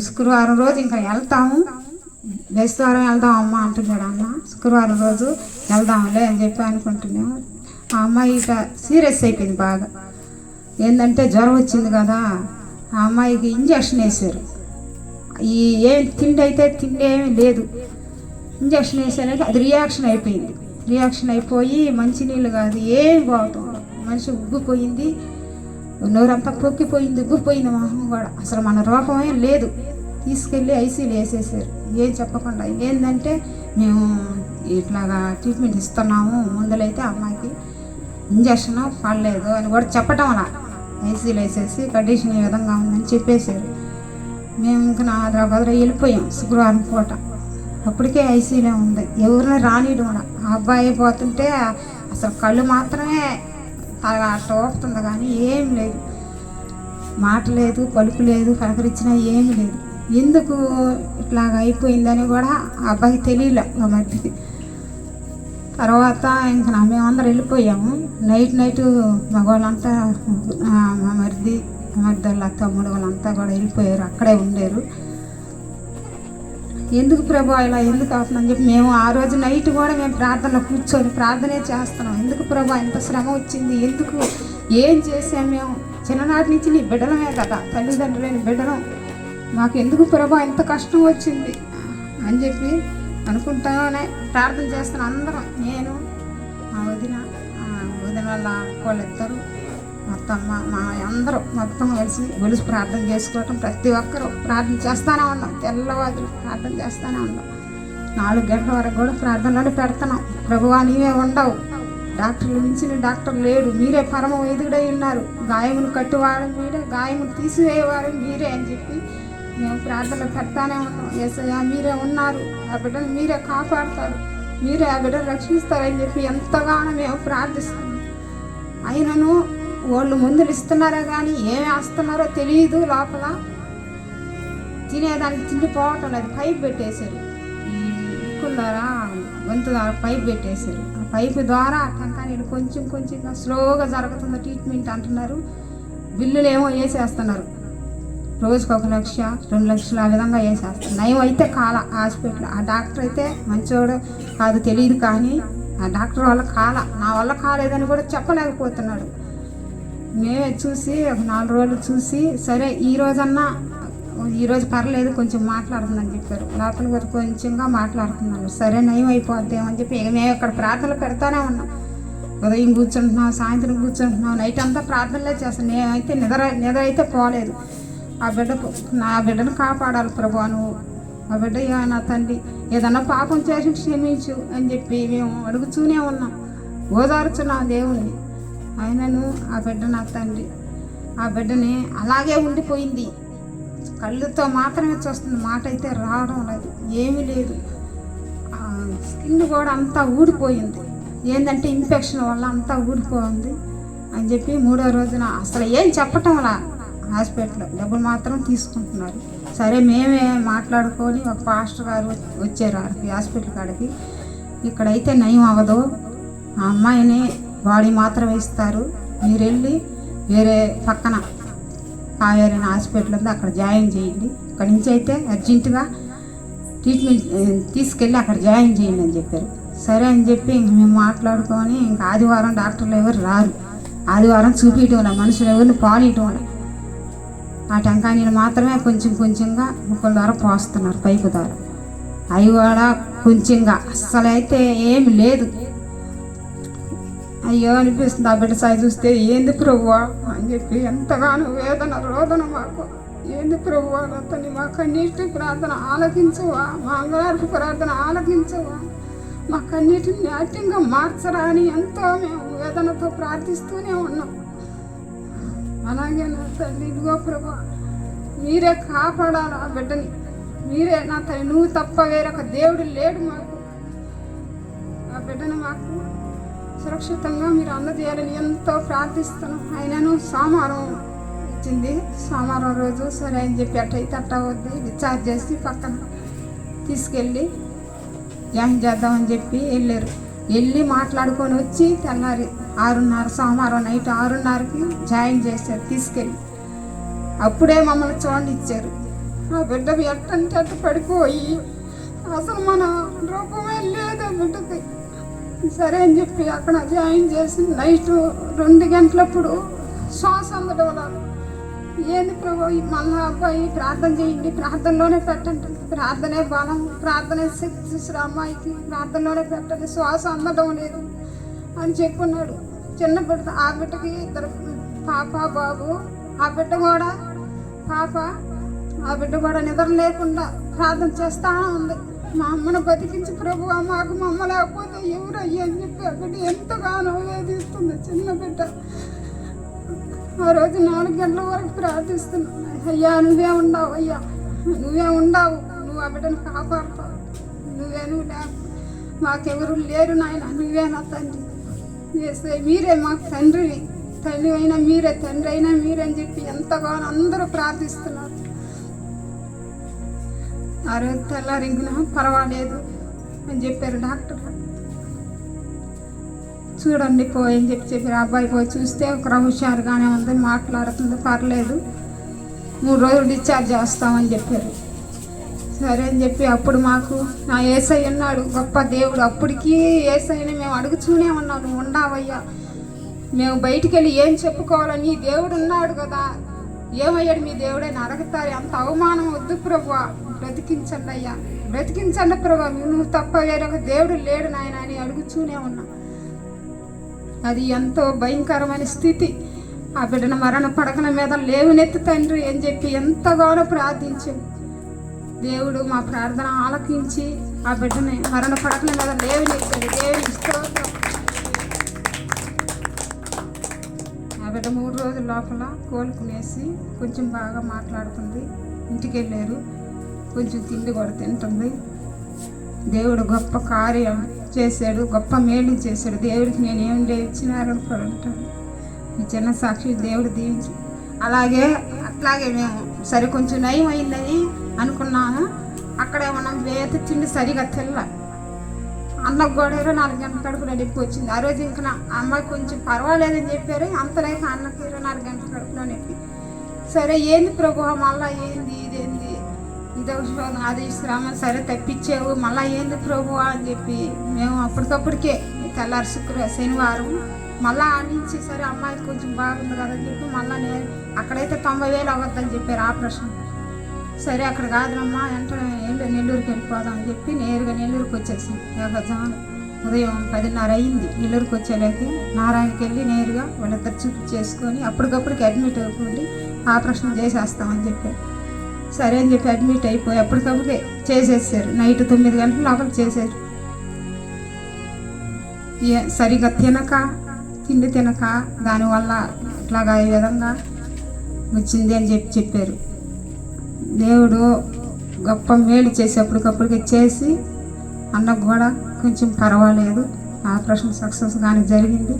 శుక్రవారం రోజు ఇంకా వెళ్తాము. బేస్తవారం వెళ్దాం అమ్మ అంటున్నాడు అన్న. శుక్రవారం రోజు వెళ్దాంలే అని చెప్పి అనుకుంటున్నాము. ఆ అమ్మాయి ఇక సీరియస్ అయిపోయింది బాగా. ఏంటంటే జ్వరం వచ్చింది కదా. ఆ అమ్మాయికి ఇంజక్షన్ వేశారు. ఈ ఏం తిండి అయితే తిండి ఏమీ లేదు. ఇంజక్షన్ వేసానంటే అది రియాక్షన్ అయిపోయింది. రియాక్షన్ అయిపోయి మంచినీళ్ళు కాదు ఏం బాగుతాం మనిషి ఉగ్గిపోయింది నోరంతా పొక్కిపోయింది ఉగ్గిపోయింది మొహం కూడా. అసలు మన రూపమే లేదు. తీసుకెళ్ళి ఐసీలు వేసేసారు. ఏం చెప్పకుండా ఏంటంటే మేము ఇట్లాగా ట్రీట్మెంట్ ఇస్తున్నాము ముందలైతే అమ్మాయికి ఇంజక్షన్ పడలేదు అని కూడా చెప్పటం అలా. ఐసీలు వేసేసి కండిషన్ ఈ విధంగా ఉందని చెప్పేశారు. మేము ఇంకా నా హైదరాబాద్ వెళ్ళిపోయాం శుక్రవారం పూట. అప్పటికే ఐసీలో ఉంది. ఎవరిని రానియడం కూడా ఆ అబ్బాయి పోతుంటే అసలు కళ్ళు మాత్రమే అలా అట్ట కానీ ఏం లేదు. మాట లేదు పలుకు లేదు కలకరించినా ఏమి లేదు. ఎందుకు ఇట్లాగ అయిపోయిందని కూడా అబ్బాయి అబ్బాయికి తెలియలే మా మధ్యకి తర్వాత ఇంకా మేమందరం వెళ్ళిపోయాము. నైట్ నైట్ మగవాళ్ళంతా మా మరిది మరిదళ్ళ వాళ్ళ తమ్ముడు వాళ్ళంతా కూడా వెళ్ళిపోయారు. అక్కడే ఉండేరు. ఎందుకు ప్రభు ఇలా ఎందుకు అవుతుందని చెప్పి మేము ఆ రోజు నైట్ కూడా మేము ప్రార్థనలో కూర్చొని ప్రార్థనే చేస్తున్నాం. ఎందుకు ప్రభు ఇంత శ్రమ వచ్చింది? ఎందుకు? ఏం చేసాం మేము? చిన్ననాటి నుంచి నీ బిడ్డలమే కదా. తల్లిదండ్రులేని బిడ్డలం. మాకెందుకు ప్రభా ఎంత ఇంత కష్టం వచ్చింది? అని చెప్పి అనుకుంటానే ప్రార్థన చేస్తాను అందరం. నేను మా వదిన ఆ వదిన వాళ్ళ వాళ్ళిద్దరు మొత్తం మా మా అందరూ మొత్తం కలిసి గొలుసు ప్రార్థన చేసుకోవటం ప్రతి ఒక్కరూ ప్రార్థన చేస్తానే ఉన్నాం. తెల్లవాదులు ప్రార్థన చేస్తానే ఉన్నాం. నాలుగు గంటల వరకు కూడా ప్రార్థనలోనే పెడుతున్నాం. ప్రభువా నీవే ఉండవు. డాక్టర్లు మించిన డాక్టర్ లేడు. మీరే పరమ ఎదుగుడై ఉన్నారు. గాయమును కట్టువాడు మీరే గాయమును తీసివేయవారు మీరే అని చెప్పి మేము ప్రార్థనలు పెడతానే ఉన్నాం. ఏసయ్య మీరే ఉన్నారు. ఆ బిడ్డను మీరే కాపాడతారు. మీరే ఆ బిడ్డను రక్షిస్తారని చెప్పి ఎంతగానో మేము ప్రార్థిస్తున్నాం అయినను వాళ్ళు మందులు ఇస్తున్నారో కానీ ఏమి వేస్తున్నారో తెలియదు లోపల. తినేదానికి తిండిపోవటం లేదు. పైప్ పెట్టేశారు. ఈ ముక్కుల గొంతు ద్వారా పైప్ పెట్టేశారు. ఆ పైప్ ద్వారా టంకానీళ్ళు కొంచెం కొంచెంగా స్లోగా జరుగుతుంది ట్రీట్మెంట్ అంటున్నారు. బిల్లులు ఏమో వేసేస్తున్నారు. రోజుకి ఒక లక్ష రెండు లక్షలు ఆ విధంగా వేసేస్తాను నయం అయితే కాల హాస్పిటల్. ఆ డాక్టర్ అయితే మంచోడు కాదు తెలియదు కానీ ఆ డాక్టర్ వల్ల కాల. నా వల్ల కాలేదని కూడా చెప్పలేకపోతున్నాడు. మేమే చూసి ఒక నాలుగు రోజులు చూసి సరే ఈ రోజన్నా ఈ రోజు పర్లేదు కొంచెం మాట్లాడుతుందని చెప్పారు. లోపల గారు కొంచెంగా మాట్లాడుతున్నాను సరే నయం అయిపోద్దేమని అని చెప్పి ఇక మేము ఇక్కడ ప్రార్థనలు పెడతానే ఉన్నాం. ఉదయం కూర్చుంటున్నాం సాయంత్రం కూర్చుంటున్నాం నైట్ అంతా ప్రార్థనలే చేస్తాం. నేనైతే నిద్ర నిద్ర అయితే పోలేదు. ఆ బిడ్డకు నా బిడ్డను కాపాడాలి ప్రభా నువ్వు ఆ బిడ్డ నా తండ్రి ఏదన్నా పాపం చేసి క్షమించు అని చెప్పి మేము అడుగుతూనే ఉన్నాం. ఓదార్చున్నా దేవుణ్ణి. ఆయనను ఆ బిడ్డ నా తండ్రి. ఆ బిడ్డని అలాగే ఉండిపోయింది. కళ్ళుతో మాత్రమే చూస్తుంది. మాట అయితే రావడం లేదు. ఏమీ లేదు. స్కిన్ కూడా అంతా ఊడిపోయింది. ఏంటంటే ఇన్ఫెక్షన్ వల్ల అంతా ఊడిపోయింది అని చెప్పి మూడో రోజున అసలు ఏం చెప్పటం హాస్పిటల్ హాస్పిటల్లో డబ్బులు మాత్రం తీసుకుంటున్నారు. సరే మేమే మాట్లాడుకొని ఒక పాస్టర్ గారు వచ్చారు ఆడికి హాస్పిటల్ కాడికి. ఇక్కడైతే నయం అవ్వదు. ఆ అమ్మాయిని బాడీ మాత్రమే ఇస్తారు. మీరు వెళ్ళి వేరే పక్కన కావేరి హాస్పిటల్ ఉంది అక్కడ జాయిన్ చేయండి. ఇక్కడి నుంచి అయితే అర్జెంటుగా ట్రీట్మెంట్ తీసుకెళ్ళి అక్కడ జాయిన్ చేయండి అని చెప్పారు. సరే అని చెప్పి ఇంక మేము మాట్లాడుకొని ఇంకా ఆదివారం డాక్టర్లు ఎవరు రారు. ఆదివారం చూపించడం మనుషులు ఎవరిని పాలియటం ఆ టెంకాయ నీళ్ళు మాత్రమే కొంచెం కొంచెంగా ముక్కల ద్వారా పోస్తున్నారు పైపు ద్వారా. అవి కూడా కొంచెంగా. అస్సలైతే ఏమి లేదు. అయ్యో అనిపిస్తుంది ఆ బిడ్డ సాయి చూస్తే ఏంది ప్రభువా? అని చెప్పి ఎంతగానో వేదన రోదన మాకు. ఏంది ప్రభువా? అతన్ని మా కన్నీటి ప్రార్థన ఆలకించవా? మా అంగళార్పు ప్రార్థన ఆలకించవా? మా కన్నీటిని నాట్యంగా మార్చరా అని ఎంతో మేము వేదనతో ప్రార్థిస్తూనే ఉన్నాం. అలాగే నా తల్లి ఇదిగో ప్రభా మీరే కాపాడాలి ఆ బిడ్డని? మీరే నా తల్లి నువ్వు తప్ప వేరొక దేవుడు లేడు మాకు. ఆ బిడ్డను మాకు సురక్షితంగా మీరు అందజేయాలని ఎంతో ప్రార్థిస్తున్నాం. ఆయనను సోమవారం ఇచ్చింది. సోమవారం రోజు సరే అని చెప్పి అట్టయితే అట్ట వద్దు డిశ్చార్జ్ చేసి పక్కన తీసుకెళ్ళి జాయిన్ చేద్దామని చెప్పి వెళ్ళారు. వెళ్ళి మాట్లాడుకొని వచ్చి తెల్లారి ఆరున్నర సోమవారం నైట్ ఆరున్నరకి జాయిన్ చేశారు తీసుకెళ్ళి. అప్పుడే మమ్మల్ని చూడండి ఇచ్చారు ఆ బిడ్డ ఎట్టంటే అట్టు పడిపోయి అసలు మన రూపమే లేదు ఆ బిడ్డకి. సరే అని చెప్పి అక్కడ జాయిన్ చేసి నైట్ రెండు గంటలప్పుడు శ్వాస అందడం ఏంది ప్రభు? ఈ మళ్ళా అబ్బాయి ప్రార్థన చేయండి. ప్రార్థనలోనే పెట్టండి. ప్రార్థనే బలం ప్రార్థనే శక్తి అమ్మాయికి ప్రార్థనలోనే పెట్టండి. శ్వాస అందడం లేదు అని చెప్పున్నాడు. చిన్న బిడ్డ ఆ బిడ్డకి ఇద్దరు పాప బాబు. ఆ బిడ్డ కూడా పాప ఆ బిడ్డ కూడా నిద్ర లేకుండా ప్రార్థన చేస్తా ఉంది. మా అమ్మను బతికించి ప్రభు మాకు మమ్మ లేకపోతే ఎవరయ్యా అని చెప్పి ఆ బిడ్డ ఎంతగానో వేధిస్తుంది. చిన్న బిడ్డ. ఆ రోజు నాలుగు గంటల వరకు ప్రార్థిస్తున్నా. అయ్యా నువ్వే ఉండవు అయ్యా. నువ్వే ఉండవు. నువ్వు ఆ బిడ్డను కాపాడుతావు నువ్వే నువ్వు లేవు. మాకెవరు లేరు నాయన. నువ్వే నా తండ్రి. మీరే మాకు తండ్రి తల్లి అయినా మీరే తండ్రి అయినా మీరే అని చెప్పి ఎంతగానో అందరూ ప్రార్థిస్తున్నారు. ఆ రోజు తెల్లారింగిన పర్వాలేదు అని చెప్పారు డాక్టర్ చూడండి పోయని అని చెప్పి చెప్పారు అబ్బాయి పోయి చూస్తే ఒక హుషారుగానే ఉంది మాట్లాడుతుంది. పర్లేదు. మూడు రోజులు డిశ్చార్జ్ చేస్తామని చెప్పారు. సరే అని చెప్పి అప్పుడు మాకు నా ఏసై ఉన్నాడు గొప్ప దేవుడు అప్పటికీ ఏసైని మేము అడుగుతూనే ఉన్నాం. నువ్వు ఉండావయ్యా. మేము బయటికి వెళ్ళి ఏం చెప్పుకోవాలని దేవుడు ఉన్నాడు కదా. ఏమయ్యాడు మీ దేవుడని అడుగుతారు. అంత అవమానం వద్దు ప్రభు బ్రతికించండి అయ్యా. బ్రతికించండి ప్రభు నువ్వు తప్ప వేరొక దేవుడు లేడు నాయన అని అడుగుతూనే ఉన్నా. అది ఎంతో భయంకరమైన స్థితి. ఆ బిడ్డను మరణ పడకల మీద లేవునెత్తు తండ్రి అని చెప్పి ఎంతగానో ప్రార్థించాం. దేవుడు మా ప్రార్థన ఆలకించి ఆ బిడ్డని మరణ పడకల మీద లేవునెత్తాడు. దేవుని స్తోత్రం. ఆ బిడ్డ మూడు రోజుల లోపల కోలుకునేసి కొంచెం బాగా మాట్లాడుతుంది. ఇంటికి వెళ్ళారు. కొంచెం తిండి కూడా తింటుంది. దేవుడు గొప్ప కార్యం. చేశాడు గొప్ప మేలు చేశాడు. దేవుడికి నేను ఏం ఇచ్చినారనుకుంటాను ఈ చిన్న సాక్షి దేవుడు దీవించి. అలాగే అట్లాగే మేము సరే కొంచెం నయం అయిందని అనుకున్నాము. అక్కడ మనం వేత తిండి సరిగా తెల్ల. అన్నకు కూడా ఇరవై నాలుగు గంటల కడుపు నడిపి వచ్చింది. ఆ రోజు ఇంకా నా అమ్మాయి కొంచెం పర్వాలేదని చెప్పారు. అంతలేక అన్నకు ఇరవై నాలుగు గంటల కడుపులో నొప్పి. సరే ఏంది ప్రభు మళ్ళీ ఏంది? ఇది నాది శ్రమ సరే తప్పించావు మళ్ళా ఏంది ప్రభు అని చెప్పి మేము అప్పటికప్పటికే తెల్లారి శుక్ర శనివారం మళ్ళీ ఆడించి నుంచి సరే అమ్మాయికి కొంచెం బాగుంది కదా అని చెప్పి మళ్ళీ నేను అక్కడైతే తొంభై వేలు అవ్వద్దని చెప్పారు ఆపరేషన్ సరే అక్కడ కాదురమ్మా వెంటనే నెల్లూరు నెల్లూరుకి వెళ్ళిపోదాం అని చెప్పి నేరుగా నెల్లూరుకి వచ్చేసాం. ఉదయం పదిన్నర అయింది. నెల్లూరుకి వచ్చేలోకి నారాయణకి వెళ్ళి నేరుగా వాళ్ళిద్దరు చూపు చేసుకొని అప్పటికప్పటికి అడ్మిట్ అయిపోయి ఆపరేషన్ చేసేస్తామని చెప్పారు. సరే అని చెప్పి అడ్మిట్ అయిపోయి అప్పటికప్పుడే చేసేసారు. నైట్ తొమ్మిది గంటల లోపల చేశారు ఏ- సరిగా తినక తిండి తినక దానివల్ల ఇట్లాగా ఈ విధంగా వచ్చింది అని చెప్పి చెప్పారు. దేవుడు గొప్ప మేలు చేసి అప్పటికప్పటికి చేసి అన్నకు కూడా కొంచెం పర్వాలేదు. ఆపరేషన్ సక్సెస్ కానీ జరిగింది.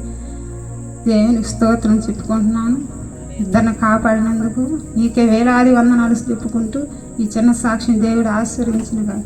దేవునికి స్తోత్రం చెప్పుకుంటున్నాను. ఇద్దరిని కాపాడినందుకు నీకే వేలాది వందనాలు చెప్పుకుంటూ ఈ చిన్న సాక్షిని దేవుడు ఆశీర్వించినగా